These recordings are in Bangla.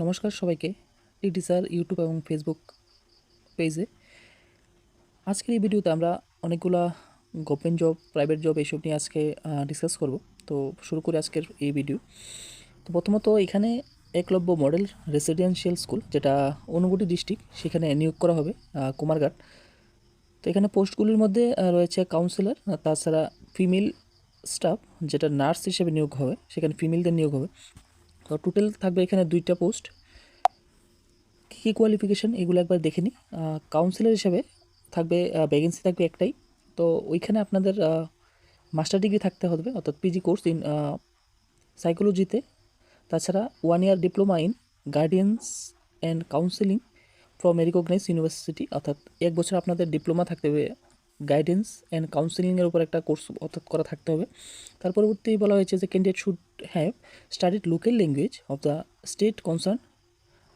নমস্কার সবাইকে টিটি স্যার, ইউটিউব এবং ফেসবুক পেজে। আজকের এই ভিডিওতে আমরা অনেকগুলা গভর্নমেন্ট জব, প্রাইভেট জব এইসব নিয়ে আজকে ডিসকাস করব। তো শুরু করি আজকের এই ভিডিও। তো প্রথমত এখানে একলব্য মডেল রেসিডেন্সিয়াল স্কুল যেটা অনুগুটি ডিস্ট্রিক্ট সেখানে নিয়োগ করা হবে কুমারঘাট। তো এখানে পোস্টগুলির মধ্যে রয়েছে কাউন্সিলর তাছাড়া ফিমেল স্টাফ যেটা নার্স হিসেবে নিয়োগ হবে, সেখানে ফিমেলদের নিয়োগ হবে। তো টোটাল থাকবে এখানে দুইটা পোস্ট কী কী কোয়ালিফিকেশান এগুলো একবার দেখে নিই। কাউন্সিলর হিসেবে থাকবে ভ্যাকেন্সি থাকবে একটাই। তো ওইখানে আপনাদের মাস্টার ডিগ্রি থাকতে হবে, অর্থাৎ পিজি কোর্স ইন সাইকোলজিতে তাছাড়া one year diploma in guardians and counselling from recognise university অর্থাৎ এক বছর আপনাদের ডিপ্লোমা থাকতে হবে গাইডেন্স অ্যান্ড কাউন্সিলিংয়ের উপর একটা কোর্স অর্থাৎ করা থাকতে হবে। তার পরবর্তী বলা হয়েছে যে candidate should have studied local language of the state concern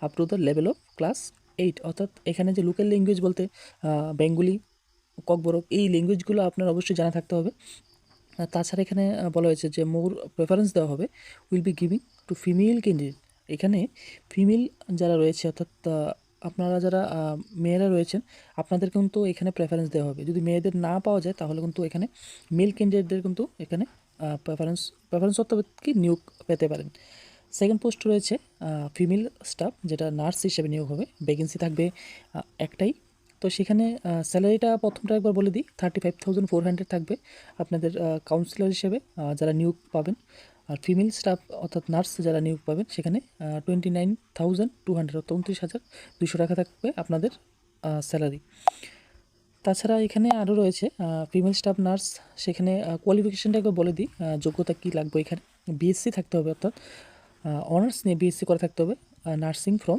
up to the level of class eight অর্থাৎ এখানে যে লোকাল ল্যাঙ্গুয়েজ বলতে বেঙ্গলি, ককবরক, এই ল্যাঙ্গুয়েজগুলো আপনার অবশ্যই জানা থাকতে হবে। তাছাড়া এখানে বলা হয়েছে যে মোর প্রেফারেন্স দেওয়া হবে will be giving to female candidate এখানে ফিমেল যারা রয়েছে, অর্থাৎ আপনারা যারা মেয়েরা রয়েছেন, আপনাদের কিন্তু এখানে প্রেফারেন্স দেওয়া হবে। যদি মেয়েদের না পাওয়া যায়, তাহলে কিন্তু এখানে মেল ক্যান্ডিডেটদের কিন্তু এখানে প্রেফারেন্স প্রেফারেন্স অর্থাৎ কি? নিয়োগ পেতে পারেন। সেকেন্ড পোস্ট রয়েছে ফিমেল স্টাফ যেটা নার্স হিসেবে নিয়োগ হবে। ভ্যাকেন্সি থাকবে একটাই। তো সেখানে স্যালারিটা প্রথমটা একবার বলে দিই। Thirty five thousand four hundred থাকবে আপনাদের কাউন্সিলর হিসেবে যারা নিয়োগ পাবেন। আর ফিমেল স্টাফ অর্থাৎ নার্স যারা নিয়োগ পাবেন, সেখানে twenty nine thousand two hundred উনত্রিশ হাজার দুশো টাকা থাকবে আপনাদের স্যালারি তাছাড়া এখানে আরও রয়েছে ফিমেল স্টাফ নার্স সেখানে কোয়ালিফিকেশানটা একবার বলে দিই যোগ্যতা কী লাগবে এখানে? বিএসসি থাকতে হবে, অর্থাৎ অনার্স নিয়ে বিএসসি করা থাকতে হবে nursing from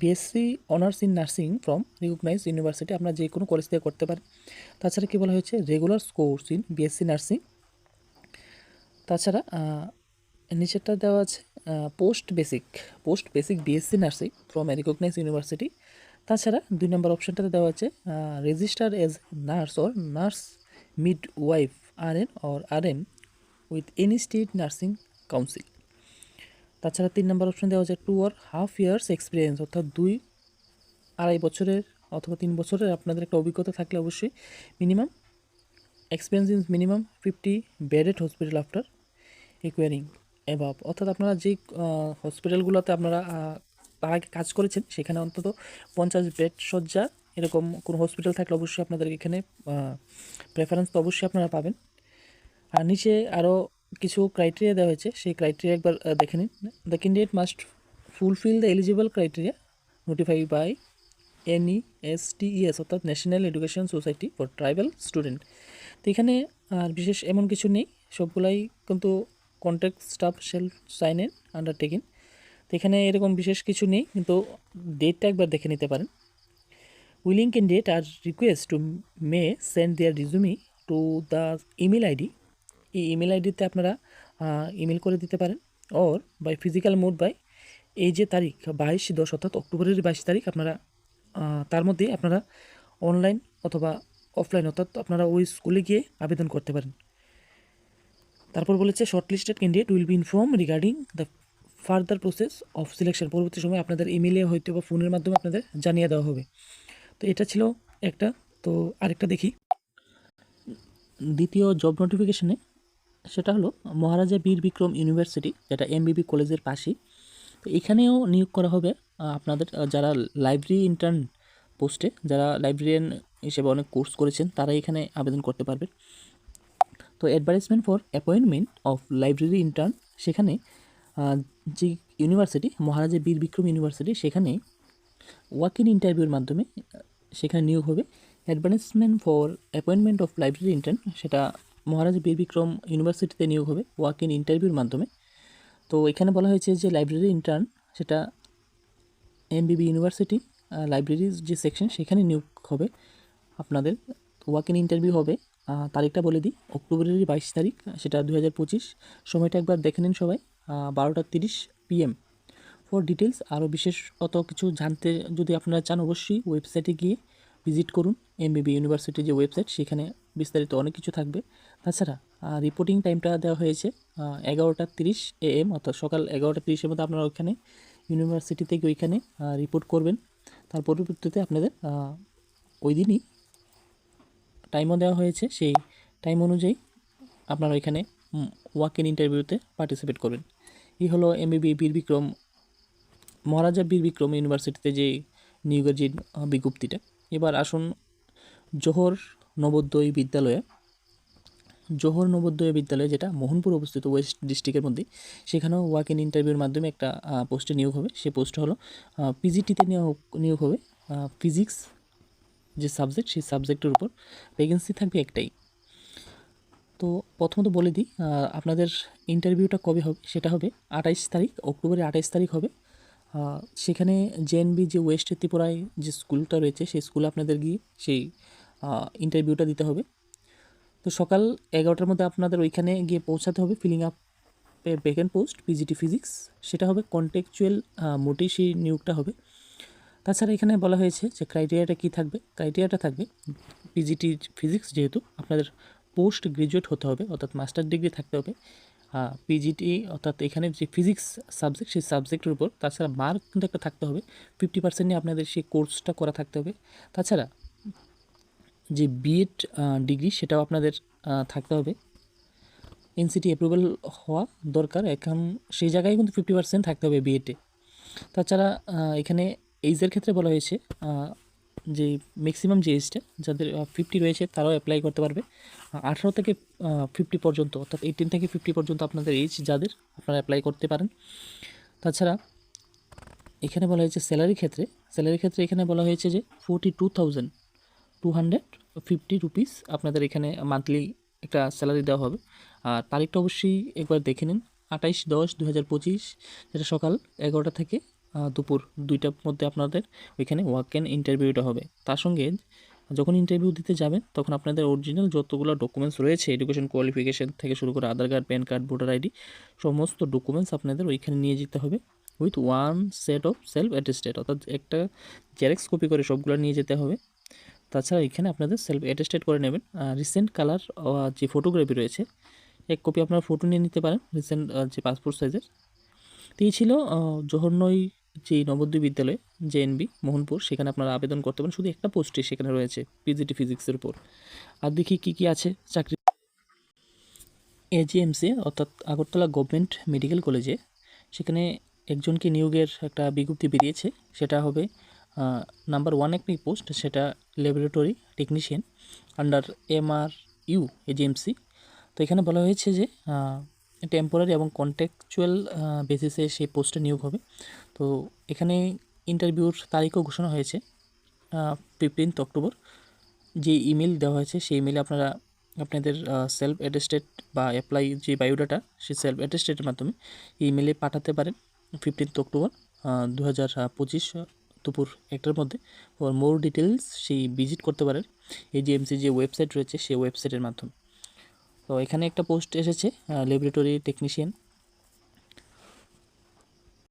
BSc honours in nursing from recognise university আপনারা যে কোনো কলেজ থেকে করতে পারেন। তাছাড়া কী বলা হয়েছে? Regular course in BSc nursing তাছাড়া নিচেরটা দেওয়া আছে post basic post basic BSc nursing from recognise university তাছাড়া দুই নম্বর অপশনটাতে দেওয়া আছে register as nurse or nurse midwife R N or R N with any state nursing council তাছাড়া তিন নম্বর অপশন দেওয়া আছে টু আর হাফ ইয়ার্স এক্সপিরিয়েন্স অর্থাৎ দুই আড়াই বছরের অথবা তিন বছরের আপনাদের একটা অভিজ্ঞতা থাকলে অবশ্যই minimum experience in minimum fifty bedded hospital after acquiring above অর্থাৎ আপনারা যেই হসপিটালগুলোতে আপনারা তার আগে কাজ করেছেন, সেখানে অন্তত পঞ্চাশ বেড শয্যা এরকম কোনো হসপিটাল থাকলে অবশ্যই আপনাদের এখানে প্রেফারেন্স তো অবশ্যই আপনারা পাবেন। আর নিচে আরও কিছু ক্রাইটেরিয়া দেওয়া হয়েছে, সেই ক্রাইটেরিয়া একবার দেখে নিন। The candidate must fulfil the eligible criteria notify by NE S TS অর্থাৎ national education society for tribal student তো এখানে, আর বিশেষ এমন কিছু নেই, সবগুলাই কিন্তু contact staff self sign in undertaking তো এখানে এরকম বিশেষ কিছু নেই, কিন্তু ডেটটা একবার দেখে নিতে পারেন। Willing candidate are request to may send their resume to the email ID এই ইমেল আইডিতে আপনারা ইমেল করে দিতে পারেন। Or by physical mode by এই যে তারিখ, বাইশ, দশ অর্থাৎ অক্টোবরের বাইশ তারিখ আপনারা তার মধ্যে আপনারা অনলাইন অথবা অফলাইন অর্থাৎ আপনারা ওই স্কুলে গিয়ে আবেদন করতে পারেন। তারপর বলেছে shortlisted candidate will be inform regarding the further process of selection পরবর্তী সময় আপনাদের ইমেলে হয়তো বা ফোনের মাধ্যমে আপনাদের জানিয়ে দেওয়া হবে। তো এটা ছিল একটা। তো আরেকটা দেখি। দ্বিতীয় জব নোটিফিকেশনে সেটা হলো, মহারাজা বীর বিক্রম ইউনিভার্সিটি যেটা এমবিবি কলেজের পাশেই। তো এখানেও নিয়োগ করা হবে আপনাদের যারা লাইব্রেরি ইন্টার্ন পোস্টে যারা লাইব্রেরিয়ান হিসেবে অনেক কোর্স করেছেন, তারা এখানে আবেদন করতে পারবেন। তো advertisement for appointment of library intern সেখানে যে ইউনিভার্সিটি মহারাজা বীর বিক্রম ইউনিভার্সিটি সেখানে ওয়াক ইন ইন্টারভিউর মাধ্যমে সেখানে নিয়োগ হবে। Advertisement for appointment of library intern সেটা মহারাজা বীর বিক্রম ইউনিভার্সিটিতে নিয়োগ হবে ওয়াক ইন ইন্টারভিউর মাধ্যমে। তো এখানে বলা হয়েছে যে লাইব্রেরি ইন্টার্ন সেটা এমবিবি ইউনিভার্সিটি লাইব্রেরির যে সেকশন সেখানে নিয়োগ হবে। আপনাদের ওয়াক ইন ইন্টারভিউ হবে। তারিখটা বলে দিই। অক্টোবরের বাইশ তারিখ, সেটা দু হাজার পঁচিশ। সময়টা একবার দেখে নিন সবাই বারোটা তিরিশ পিএম ফর ডিটেলস আরও বিশেষত কিছু জানতে যদি আপনারা চান, অবশ্যই ওয়েবসাইটে গিয়ে ভিজিট করুন। এমবিবি ইউনিভার্সিটির যে ওয়েবসাইট, সেখানে বিস্তারিত অনেক কিছু থাকবে। তাছাড়া রিপোর্টিং টাইমটা দেওয়া হয়েছে এগারোটা তিরিশ এ এম অর্থাৎ সকাল এগারোটা তিরিশের মধ্যে আপনারা ওইখানে ইউনিভার্সিটি থেকে ওইখানে রিপোর্ট করবেন। তার পরবর্তীতে আপনাদের ওই দিনই টাইমও দেওয়া হয়েছে, সেই টাইম অনুযায়ী আপনারা এখানে ওয়াক ইন ইন্টারভিউতে পার্টিসিপেট করবেন। এই হলো এমবিবি বীর বিক্রম, মহারাজা বীর বিক্রম ইউনিভার্সিটিতে যে নিয়োগের বিজ্ঞপ্তিটা। এবার আসুন জোহর নবোদয় বিদ্যালয়ে। জোহর নবোদয় বিদ্যালয় যেটা মোহনপুর অবস্থিত ওয়েস্ট ডিস্ট্রিক্টের মধ্যে, সেখানেও ওয়াক ইন ইন্টারভিউর মাধ্যমে একটা পোস্টে নিয়োগ হবে। সেই পোস্টটা হলো পিজিটিতে নিয়োগ নিয়োগ হবে ফিজিক্স যে সাবজেক্ট সেই সাবজেক্টের উপর ভ্যাকেন্সি থাকবে একটাই। তো প্রথমত বলে দিই আপনাদের ইন্টারভিউটা কবে হবে? সেটা হবে আঠাইশ তারিখ, অক্টোবরের আঠাইশ তারিখ হবে। সেখানে জেএনবি যে ওয়েস্ট ত্রিপুরায় যে স্কুলটা রয়েছে, সেই স্কুলে আপনাদের গিয়ে সেই ইন্টারভিউটা দিতে হবে। তো সকাল এগারোটার মধ্যে আপনাদের ওইখানে গিয়ে পৌঁছাতে হবে filling up vacant post PGT physics সেটা হবে কন্টেকচুয়াল মোটেই সেই নিয়োগটা হবে। তাছাড়া এখানে বলা হয়েছে যে ক্রাইটেরিয়াটা কী থাকবে? ক্রাইটেরিয়াটা থাকবে পিজিটি ফিজিক্স যেহেতু আপনাদের পোস্ট গ্রাজুয়েট হতে হবে, অর্থাৎ মাস্টার ডিগ্রি থাকতে হবে। পিজিটি অর্থাৎ এখানে যে ফিজিক্স সাবজেক্ট সেই সাবজেক্টের উপর তাছাড়া মার্ক কিন্তু একটা থাকতে হবে। ফিফটি পার্সেন্ট নিয়ে আপনাদের সেই কোর্সটা করা থাকতে হবে। তাছাড়া যে বিএড ডিগ্রি সেটাও আপনাদের থাকতে হবে। এনসিটি অ্যাপ্রুভাল হওয়া দরকার, এখন সেই জায়গায় কিন্তু ফিফটি পার্সেন্ট থাকতে হবে বিএডে তাছাড়া এখানে এইজের ক্ষেত্রে বলা হয়েছে যে ম্যাক্সিমাম যে এজটা যাদের ফিফটি রয়েছে, তারাও অ্যাপ্লাই করতে পারবে। আঠারো থেকে ফিফটি পর্যন্ত, অর্থাৎ এইটিন থেকে ফিফটি পর্যন্ত আপনাদের এজ যাদের আপনারা অ্যাপ্লাই করতে পারেন। তাছাড়া এখানে বলা হয়েছে স্যালারির ক্ষেত্রে স্যালারির ক্ষেত্রে এখানে বলা হয়েছে যে forty two thousand two hundred fifty rupees আপনাদের এখানে মান্থলি একটা স্যালারি দেওয়া হবে। আর তারিখটা অবশ্যই একবার দেখে নিন, আঠাইশ দশ দু হাজার পঁচিশ, যেটা সকাল এগারোটা থেকে দুপুর দুইটার মধ্যে আপনাদের ওইখানে ওয়াক অ্যান্ড ইন্টারভিউটা হবে। তার সঙ্গে যখন ইন্টারভিউ দিতে যাবেন, তখন আপনাদের অরিজিনাল যতগুলো ডকুমেন্টস রয়েছে এডুকেশন কোয়ালিফিকেশন থেকে শুরু করে Aadhaar card PAN card voter ID সমস্ত ডকুমেন্টস আপনাদের ওইখানে নিয়ে যেতে হবে with one set of self attested অর্থাৎ একটা জেরক্স কপি করে সবগুলো নিয়ে যেতে হবে। তাছাড়া এখানে আপনাদের সেলফ অ্যাটেস্টেড করে নেবেন। রিসেন্ট কালার যে ফটোগ্রাফি রয়েছে, এক কপি আপনার ফটো নিয়ে নিতে পারেন রিসেন্ট যে পাসপোর্ট সাইজের তো এই ছিল জহরনই যে নবোদয় বিদ্যালয় জেএনবি মোহনপুর, সেখানে আপনারা আবেদন করতে পারেন। শুধু একটা পোস্টে সেখানে রয়েছে পিজিটি ফিজিক্সের উপর। আর দেখি কী কী আছে চাকরি এজিএমসি অর্থাৎ আগরতলা গভর্নমেন্ট মেডিকেল কলেজে সেখানে একজনকে নিয়োগের একটা বিজ্ঞপ্তি বেরিয়েছে, সেটা হবে নাম্বার ওয়ান একটি পোস্ট সেটা laboratory technician under MR U AGMC তো এখানে বলা হয়েছে যে টেম্পোরারি এবং কন্ট্যাকচুয়াল বেসিসে সেই পোস্টে নিয়োগ হবে। তো এখানে ইন্টারভিউর তারিখও ঘোষণা হয়েছে ফিফটিন্থ অক্টোবর যে ইমেল দেওয়া হয়েছে, সেই ইমেলে আপনারা আপনাদের সেলফ অ্যাটেস্টেড বা অ্যাপ্লাই যে বায়োডাটা সেই সেলফ অ্যাটেস্টেডের মাধ্যমে ইমেলে পাঠাতে পারেন ফিফটিন্থ অক্টোবর দু হাজার পঁচিশ দুপুর একটার মধ্যে। ওর মোর ডিটেলস সেই ভিজিট করতে পারেন। এজিএমসি যে ওয়েবসাইট রয়েছে, সেই ওয়েবসাইটের মাধ্যমে। তো এখানে একটা পোস্ট এসেছে ল্যাবরেটরি টেকনিশিয়ান